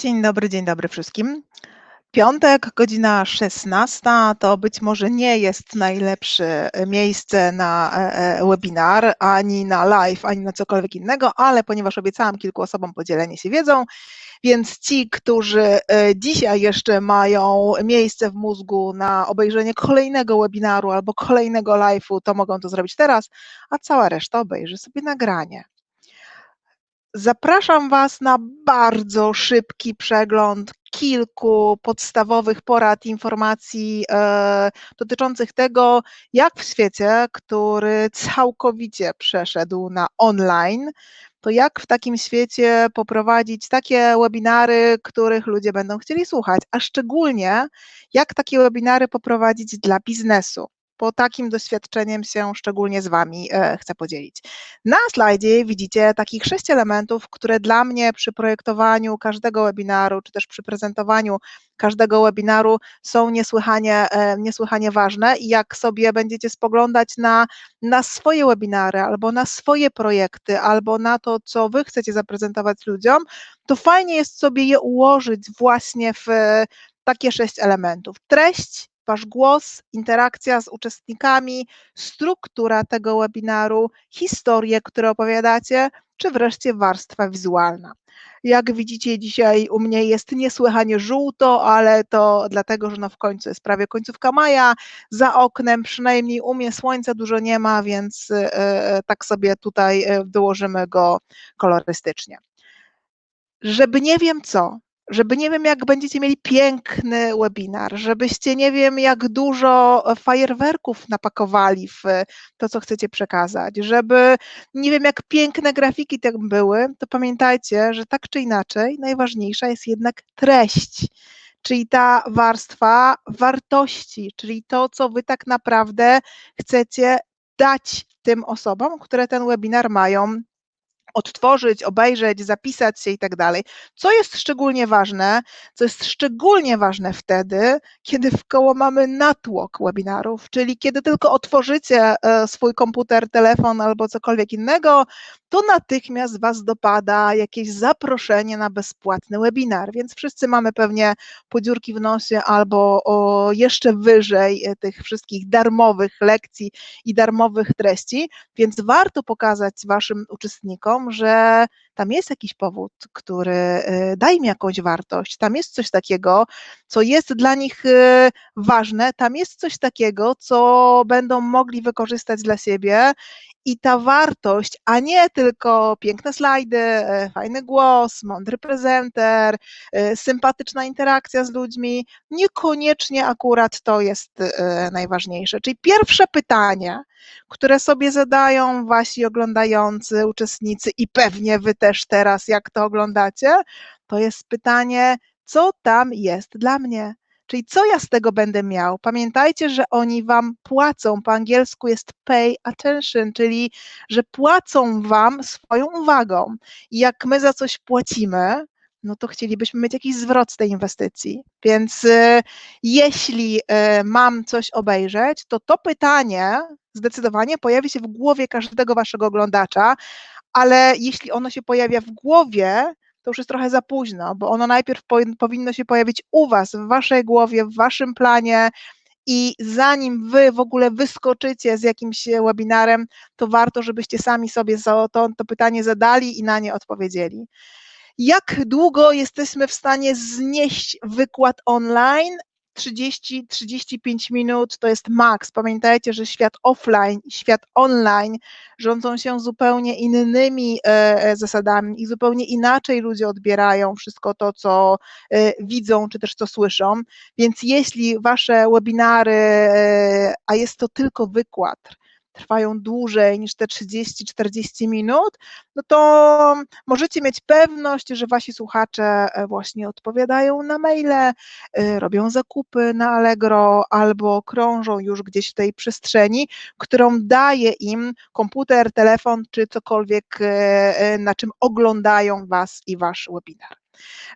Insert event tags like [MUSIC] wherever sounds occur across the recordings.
Dzień dobry, dzień dobry wszystkim. Piątek, godzina 16 to być może nie jest najlepsze miejsce na e, e, webinar, ani na live, ani na cokolwiek innego, ale ponieważ obiecałam kilku osobom podzielenie się wiedzą, więc ci, którzy e, dzisiaj jeszcze mają miejsce w mózgu na obejrzenie kolejnego webinaru albo kolejnego live'u, to mogą to zrobić teraz, a cała reszta obejrzy sobie nagranie. Zapraszam Was na bardzo szybki przegląd kilku podstawowych porad, informacji e, dotyczących tego, jak w świecie, który całkowicie przeszedł na online, to jak w takim świecie poprowadzić takie webinary, których ludzie będą chcieli słuchać, a szczególnie jak takie webinary poprowadzić dla biznesu bo takim doświadczeniem się szczególnie z Wami e, chcę podzielić. Na slajdzie widzicie takich sześć elementów, które dla mnie przy projektowaniu każdego webinaru, czy też przy prezentowaniu każdego webinaru są niesłychanie, e, niesłychanie ważne i jak sobie będziecie spoglądać na, na swoje webinary albo na swoje projekty, albo na to, co Wy chcecie zaprezentować ludziom, to fajnie jest sobie je ułożyć właśnie w takie sześć elementów. Treść, Wasz głos, interakcja z uczestnikami, struktura tego webinaru, historie, które opowiadacie, czy wreszcie warstwa wizualna. Jak widzicie, dzisiaj u mnie jest niesłychanie żółto, ale to dlatego, że no w końcu jest prawie końcówka maja. Za oknem przynajmniej u mnie słońca dużo nie ma, więc e, e, tak sobie tutaj dołożymy go kolorystycznie. Żeby nie wiem co, żeby nie wiem, jak będziecie mieli piękny webinar, żebyście nie wiem, jak dużo fajerwerków napakowali w to, co chcecie przekazać, żeby nie wiem, jak piękne grafiki tam były, to pamiętajcie, że tak czy inaczej najważniejsza jest jednak treść. Czyli ta warstwa wartości, czyli to, co wy tak naprawdę chcecie dać tym osobom, które ten webinar mają odtworzyć, obejrzeć, zapisać się i tak dalej. Co jest szczególnie ważne? Co jest szczególnie ważne wtedy, kiedy w koło mamy natłok webinarów, czyli kiedy tylko otworzycie e, swój komputer, telefon albo cokolwiek innego, to natychmiast Was dopada jakieś zaproszenie na bezpłatny webinar, więc wszyscy mamy pewnie podziurki w nosie albo jeszcze wyżej e, tych wszystkich darmowych lekcji i darmowych treści, więc warto pokazać Waszym uczestnikom, że tam jest jakiś powód, który e, daje mi jakąś wartość, tam jest coś takiego, co jest dla nich e, ważne, tam jest coś takiego, co będą mogli wykorzystać dla siebie i ta wartość, a nie tylko piękne slajdy, e, fajny głos, mądry prezenter, e, sympatyczna interakcja z ludźmi, niekoniecznie akurat to jest e, najważniejsze. Czyli pierwsze pytanie, które sobie zadają wasi oglądający uczestnicy i pewnie wy też teraz, jak to oglądacie, to jest pytanie, co tam jest dla mnie? Czyli co ja z tego będę miał? Pamiętajcie, że oni wam płacą. Po angielsku jest pay attention, czyli że płacą wam swoją uwagą. I jak my za coś płacimy, no to chcielibyśmy mieć jakiś zwrot z tej inwestycji. Więc y, jeśli y, mam coś obejrzeć, to to pytanie zdecydowanie pojawi się w głowie każdego waszego oglądacza, ale jeśli ono się pojawia w głowie, to już jest trochę za późno, bo ono najpierw powinno się pojawić u Was, w Waszej głowie, w Waszym planie. I zanim wy w ogóle wyskoczycie z jakimś webinarem, to warto, żebyście sami sobie to, to pytanie zadali i na nie odpowiedzieli. Jak długo jesteśmy w stanie znieść wykład online? 30-35 minut to jest maks. Pamiętajcie, że świat offline i świat online rządzą się zupełnie innymi e, e, zasadami i zupełnie inaczej ludzie odbierają wszystko to, co e, widzą czy też co słyszą. Więc jeśli wasze webinary, a jest to tylko wykład, trwają dłużej niż te 30-40 minut, no to możecie mieć pewność, że wasi słuchacze e, właśnie odpowiadają na maile, e, robią zakupy na Allegro albo krążą już gdzieś w tej przestrzeni, którą daje im komputer, telefon czy cokolwiek, e, na czym oglądają was i wasz webinar.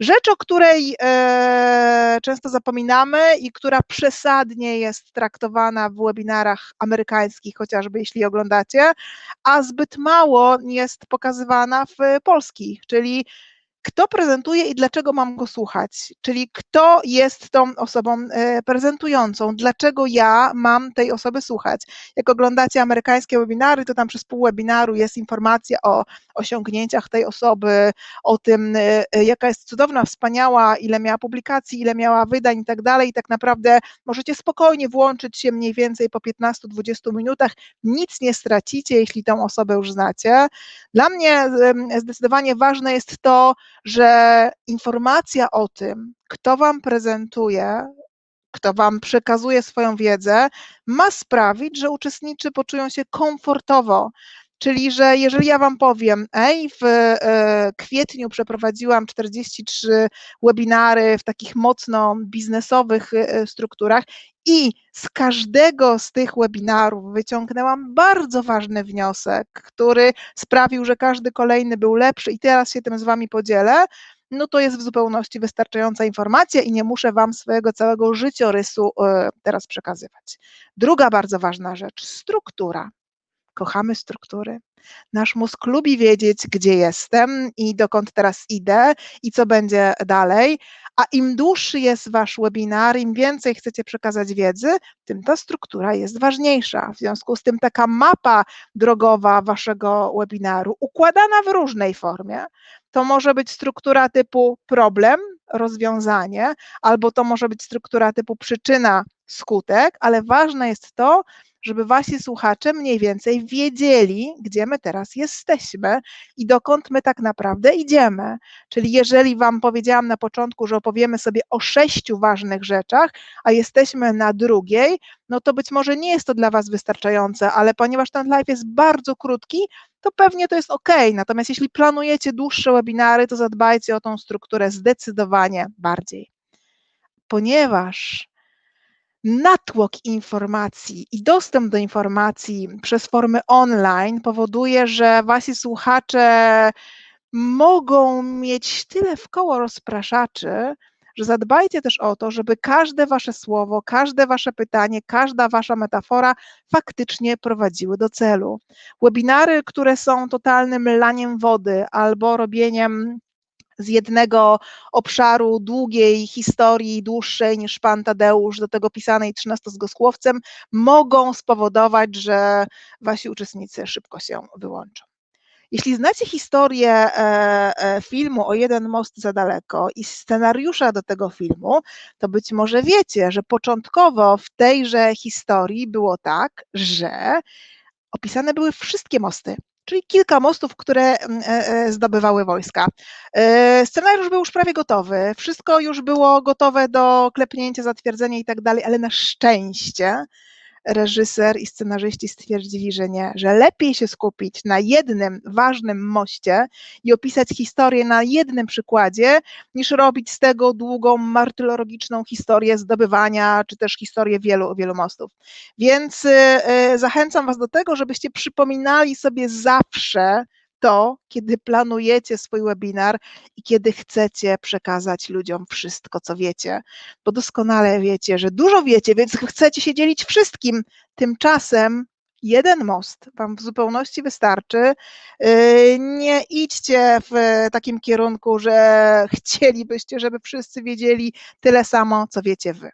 Rzecz, o której e, często zapominamy i która przesadnie jest traktowana w webinarach amerykańskich, chociażby jeśli oglądacie, a zbyt mało jest pokazywana w polskich, czyli kto prezentuje i dlaczego mam go słuchać, czyli kto jest tą osobą e, prezentującą, dlaczego ja mam tej osoby słuchać. Jak oglądacie amerykańskie webinary, to tam przez pół webinaru jest informacja o osiągnięciach tej osoby, o tym, e, e, jaka jest cudowna, wspaniała, ile miała publikacji, ile miała wydań i tak dalej. I tak naprawdę możecie spokojnie włączyć się mniej więcej po 15-20 minutach. Nic nie stracicie, jeśli tą osobę już znacie. Dla mnie zdecydowanie ważne jest to, że informacja o tym, kto Wam prezentuje, kto Wam przekazuje swoją wiedzę, ma sprawić, że uczestnicy poczują się komfortowo. Czyli, że jeżeli ja Wam powiem, ej, w e, kwietniu przeprowadziłam 43 webinary w takich mocno biznesowych e, strukturach i z każdego z tych webinarów wyciągnęłam bardzo ważny wniosek, który sprawił, że każdy kolejny był lepszy i teraz się tym z Wami podzielę, no to jest w zupełności wystarczająca informacja i nie muszę Wam swojego całego życiorysu e, teraz przekazywać. Druga bardzo ważna rzecz, struktura. Kochamy struktury. Nasz mózg lubi wiedzieć, gdzie jestem i dokąd teraz idę i co będzie dalej. A im dłuższy jest Wasz webinar, im więcej chcecie przekazać wiedzy, tym ta struktura jest ważniejsza. W związku z tym taka mapa drogowa Waszego webinaru, układana w różnej formie, to może być struktura typu problem, rozwiązanie, albo to może być struktura typu przyczyna, skutek, ale ważne jest to, żeby wasi słuchacze mniej więcej wiedzieli, gdzie my teraz jesteśmy i dokąd my tak naprawdę idziemy. Czyli jeżeli wam powiedziałam na początku, że opowiemy sobie o sześciu ważnych rzeczach, a jesteśmy na drugiej, no to być może nie jest to dla was wystarczające, ale ponieważ ten live jest bardzo krótki, to pewnie to jest ok. Natomiast jeśli planujecie dłuższe webinary, to zadbajcie o tą strukturę zdecydowanie bardziej. Ponieważ natłok informacji i dostęp do informacji przez formy online powoduje, że wasi słuchacze mogą mieć tyle w koło rozpraszaczy, że zadbajcie też o to, żeby każde wasze słowo, każde wasze pytanie, każda wasza metafora faktycznie prowadziły do celu. Webinary, które są totalnym laniem wody albo robieniem z jednego obszaru długiej historii, dłuższej niż pan Tadeusz, do tego pisanej trzynastozgosłowcem, mogą spowodować, że wasi uczestnicy szybko się wyłączą. Jeśli znacie historię e, e, filmu o jeden most za daleko i scenariusza do tego filmu, to być może wiecie, że początkowo w tejże historii było tak, że opisane były wszystkie mosty czyli kilka mostów, które mm, e, e, zdobywały wojska. E, scenariusz był już prawie gotowy, wszystko już było gotowe do klepnięcia, zatwierdzenia i tak dalej, ale na szczęście reżyser i scenarzyści stwierdzili, że nie, że lepiej się skupić na jednym ważnym moście i opisać historię na jednym przykładzie, niż robić z tego długą, martyrologiczną historię zdobywania, czy też historię wielu, wielu mostów. Więc y, y, zachęcam Was do tego, żebyście przypominali sobie zawsze, to, kiedy planujecie swój webinar i kiedy chcecie przekazać ludziom wszystko, co wiecie, bo doskonale wiecie, że dużo wiecie, więc chcecie się dzielić wszystkim. Tymczasem jeden most Wam w zupełności wystarczy. Yy, nie idźcie w takim kierunku, że [LAUGHS] chcielibyście, żeby wszyscy wiedzieli tyle samo, co wiecie Wy.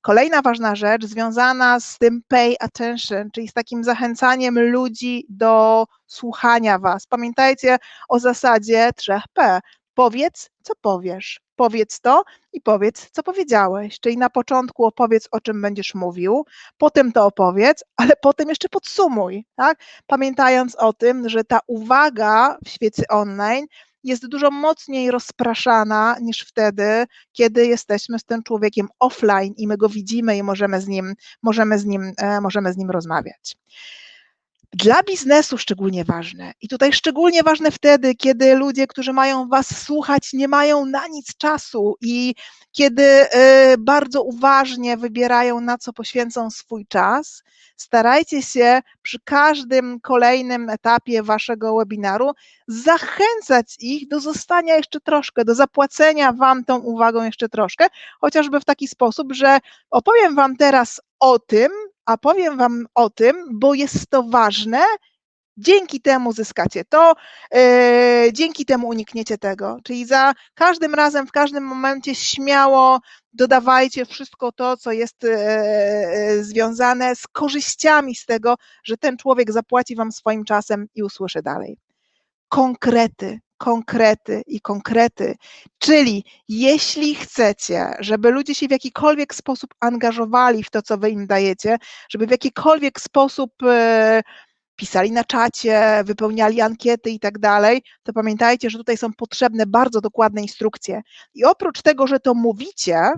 Kolejna ważna rzecz związana z tym pay attention, czyli z takim zachęcaniem ludzi do słuchania Was. Pamiętajcie o zasadzie 3P. Powiedz, co powiesz. Powiedz to i powiedz, co powiedziałeś. Czyli na początku opowiedz, o czym będziesz mówił, potem to opowiedz, ale potem jeszcze podsumuj, tak? Pamiętając o tym, że ta uwaga w świecie online jest dużo mocniej rozpraszana niż wtedy, kiedy jesteśmy z tym człowiekiem offline i my go widzimy i możemy z nim, możemy z nim, e, możemy z nim rozmawiać. Dla biznesu szczególnie ważne. I tutaj szczególnie ważne wtedy, kiedy ludzie, którzy mają Was słuchać, nie mają na nic czasu i kiedy e, bardzo uważnie wybierają, na co poświęcą swój czas, starajcie się przy każdym kolejnym etapie Waszego webinaru zachęcać ich do zostania jeszcze troszkę, do zapłacenia Wam tą uwagą jeszcze troszkę, chociażby w taki sposób, że opowiem Wam teraz o tym, a powiem Wam o tym, bo jest to ważne, Dzięki temu zyskacie to, yy, dzięki temu unikniecie tego. Czyli za każdym razem, w każdym momencie śmiało dodawajcie wszystko to, co jest yy, związane z korzyściami z tego, że ten człowiek zapłaci Wam swoim czasem i usłyszy dalej. Konkrety, konkrety i konkrety. Czyli jeśli chcecie, żeby ludzie się w jakikolwiek sposób angażowali w to, co wy im dajecie, żeby w jakikolwiek sposób e, pisali na czacie, wypełniali ankiety i tak dalej, to pamiętajcie, że tutaj są potrzebne bardzo dokładne instrukcje. I oprócz tego, że to mówicie,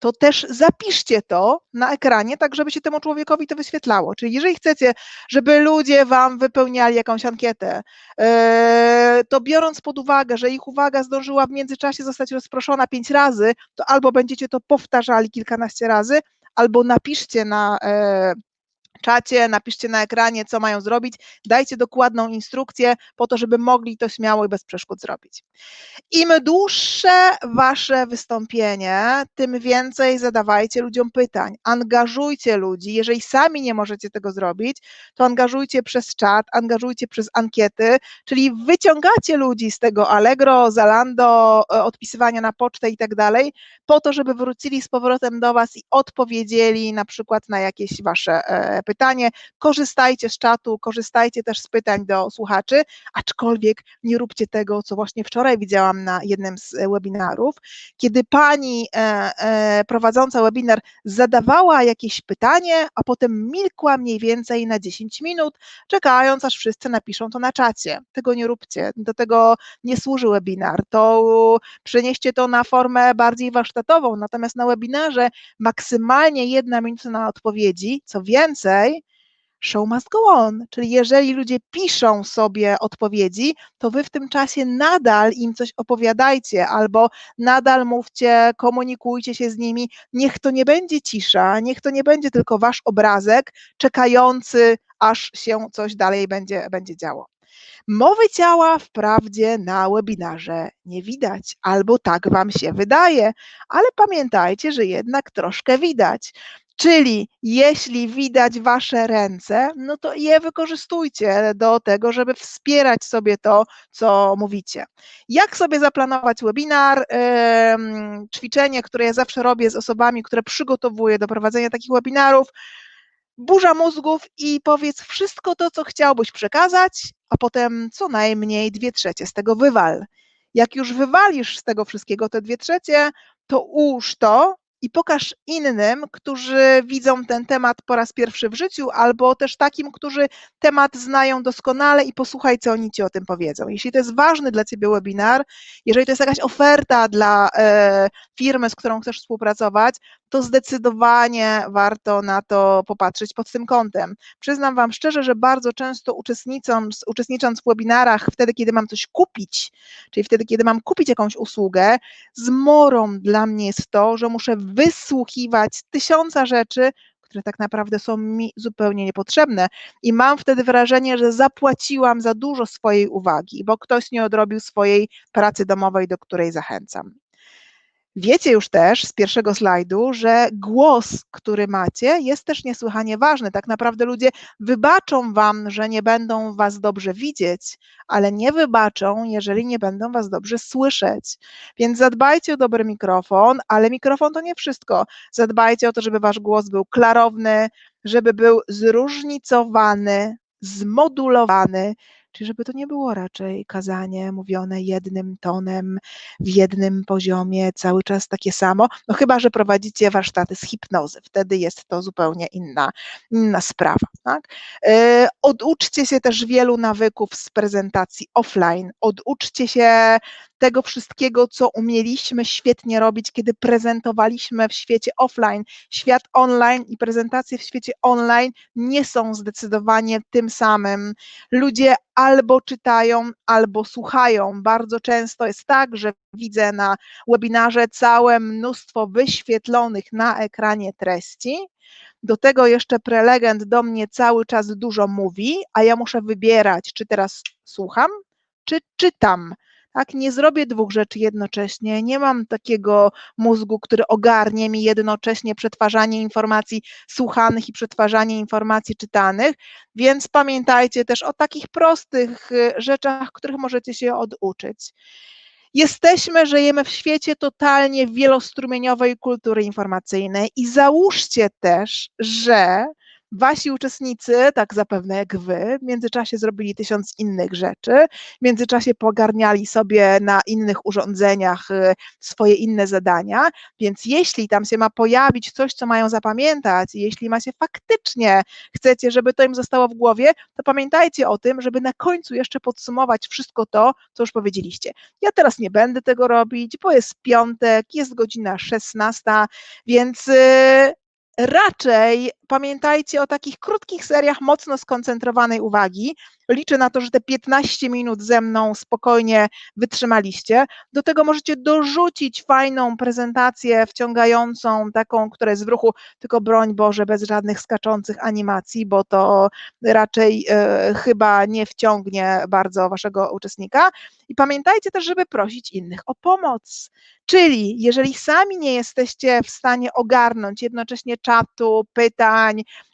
to też zapiszcie to na ekranie, tak żeby się temu człowiekowi to wyświetlało. Czyli jeżeli chcecie, żeby ludzie wam wypełniali jakąś ankietę, e, to biorąc pod uwagę, że ich uwaga zdążyła w międzyczasie zostać rozproszona pięć razy, to albo będziecie to powtarzali kilkanaście razy, albo napiszcie na e, czacie, napiszcie na ekranie, co mają zrobić, dajcie dokładną instrukcję po to, żeby mogli to śmiało i bez przeszkód zrobić. Im dłuższe wasze wystąpienie, tym więcej zadawajcie ludziom pytań, angażujcie ludzi. Jeżeli sami nie możecie tego zrobić, to angażujcie przez czat, angażujcie przez ankiety, czyli wyciągacie ludzi z tego Allegro, Zalando, e, odpisywania na pocztę i tak dalej, po to, żeby wrócili z powrotem do was i odpowiedzieli na przykład na jakieś wasze pytania pytanie. Korzystajcie z czatu, korzystajcie też z pytań do słuchaczy, aczkolwiek nie róbcie tego, co właśnie wczoraj widziałam na jednym z webinarów, kiedy pani e, e, prowadząca webinar zadawała jakieś pytanie, a potem milkła mniej więcej na 10 minut, czekając aż wszyscy napiszą to na czacie. Tego nie róbcie, do tego nie służy webinar. To przenieście to na formę bardziej warsztatową, natomiast na webinarze maksymalnie jedna minuta na odpowiedzi, co więcej, show must go on. Czyli jeżeli ludzie piszą sobie odpowiedzi, to wy w tym czasie nadal im coś opowiadajcie albo nadal mówcie, komunikujcie się z nimi. Niech to nie będzie cisza, niech to nie będzie tylko wasz obrazek czekający, aż się coś dalej będzie, będzie działo. Mowy ciała wprawdzie na webinarze nie widać, albo tak Wam się wydaje, ale pamiętajcie, że jednak troszkę widać. Czyli jeśli widać Wasze ręce, no to je wykorzystujcie do tego, żeby wspierać sobie to, co mówicie. Jak sobie zaplanować webinar? Ćwiczenie, które ja zawsze robię z osobami, które przygotowuję do prowadzenia takich webinarów, burza mózgów i powiedz wszystko to, co chciałbyś przekazać, a potem co najmniej dwie trzecie z tego wywal. Jak już wywalisz z tego wszystkiego te dwie trzecie, to ułóż to i pokaż innym, którzy widzą ten temat po raz pierwszy w życiu, albo też takim, którzy temat znają doskonale i posłuchaj, co oni ci o tym powiedzą. Jeśli to jest ważny dla ciebie webinar, jeżeli to jest jakaś oferta dla e, firmy, z którą chcesz współpracować, to zdecydowanie warto na to popatrzeć pod tym kątem. Przyznam Wam szczerze, że bardzo często uczestnicząc, uczestnicząc w webinarach, wtedy, kiedy mam coś kupić, czyli wtedy, kiedy mam kupić jakąś usługę, zmorą dla mnie jest to, że muszę wysłuchiwać tysiąca rzeczy, które tak naprawdę są mi zupełnie niepotrzebne. I mam wtedy wrażenie, że zapłaciłam za dużo swojej uwagi, bo ktoś nie odrobił swojej pracy domowej, do której zachęcam. Wiecie już też z pierwszego slajdu, że głos, który macie, jest też niesłychanie ważny. Tak naprawdę ludzie wybaczą Wam, że nie będą Was dobrze widzieć, ale nie wybaczą, jeżeli nie będą Was dobrze słyszeć. Więc zadbajcie o dobry mikrofon, ale mikrofon to nie wszystko. Zadbajcie o to, żeby Wasz głos był klarowny, żeby był zróżnicowany, zmodulowany, Czyli żeby to nie było raczej kazanie mówione jednym tonem, w jednym poziomie, cały czas takie samo, no chyba, że prowadzicie warsztaty z hipnozy, wtedy jest to zupełnie inna, inna sprawa. Tak? Yy, oduczcie się też wielu nawyków z prezentacji offline, oduczcie się tego wszystkiego, co umieliśmy świetnie robić, kiedy prezentowaliśmy w świecie offline. Świat online i prezentacje w świecie online nie są zdecydowanie tym samym. Ludzie albo czytają, albo słuchają. Bardzo często jest tak, że widzę na webinarze całe mnóstwo wyświetlonych na ekranie treści. Do tego jeszcze prelegent do mnie cały czas dużo mówi, a ja muszę wybierać, czy teraz słucham, czy czytam Tak, nie zrobię dwóch rzeczy jednocześnie, nie mam takiego mózgu, który ogarnie mi jednocześnie przetwarzanie informacji słuchanych i przetwarzanie informacji czytanych, więc pamiętajcie też o takich prostych y, rzeczach, których możecie się oduczyć. Jesteśmy, żyjemy w świecie totalnie wielostrumieniowej kultury informacyjnej i załóżcie też, że Wasi uczestnicy, tak zapewne jak Wy, w międzyczasie zrobili tysiąc innych rzeczy, w międzyczasie pogarniali sobie na innych urządzeniach y, swoje inne zadania, więc jeśli tam się ma pojawić coś, co mają zapamiętać, jeśli macie faktycznie, chcecie, żeby to im zostało w głowie, to pamiętajcie o tym, żeby na końcu jeszcze podsumować wszystko to, co już powiedzieliście. Ja teraz nie będę tego robić, bo jest piątek, jest godzina 16, więc y, raczej pamiętajcie o takich krótkich seriach mocno skoncentrowanej uwagi. Liczę na to, że te 15 minut ze mną spokojnie wytrzymaliście. Do tego możecie dorzucić fajną prezentację wciągającą, taką, która jest w ruchu, tylko broń Boże, bez żadnych skaczących animacji, bo to raczej e, chyba nie wciągnie bardzo waszego uczestnika. I pamiętajcie też, żeby prosić innych o pomoc. Czyli jeżeli sami nie jesteście w stanie ogarnąć jednocześnie czatu, pytań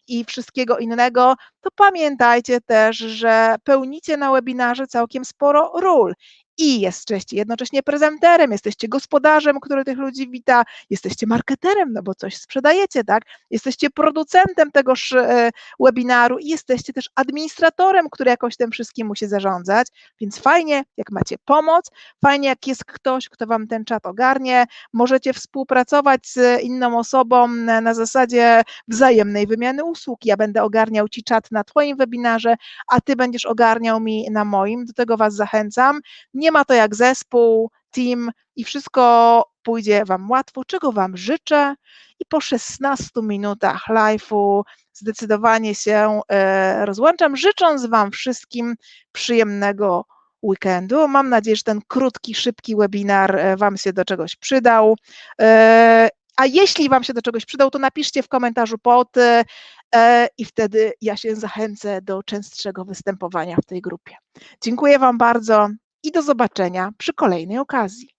i wszystkiego innego, to pamiętajcie też, że pełnicie na webinarze całkiem sporo ról i jesteście jednocześnie prezenterem, jesteście gospodarzem, który tych ludzi wita, jesteście marketerem, no bo coś sprzedajecie, tak? Jesteście producentem tegoż e, webinaru i jesteście też administratorem, który jakoś tym wszystkim musi zarządzać, więc fajnie, jak macie pomoc, fajnie, jak jest ktoś, kto wam ten czat ogarnie, możecie współpracować z inną osobą na zasadzie wzajemnej wymiany usług. Ja będę ogarniał ci czat na twoim webinarze, a ty będziesz ogarniał mi na moim. Do tego was zachęcam. Nie nie ma to jak zespół, team i wszystko pójdzie Wam łatwo, czego Wam życzę. I po 16 minutach live'u zdecydowanie się e, rozłączam, życząc Wam wszystkim przyjemnego weekendu. Mam nadzieję, że ten krótki, szybki webinar e, Wam się do czegoś przydał. E, a jeśli Wam się do czegoś przydał, to napiszcie w komentarzu pod i wtedy ja się zachęcę do częstszego występowania w tej grupie. Dziękuję Wam bardzo i do zobaczenia przy kolejnej okazji.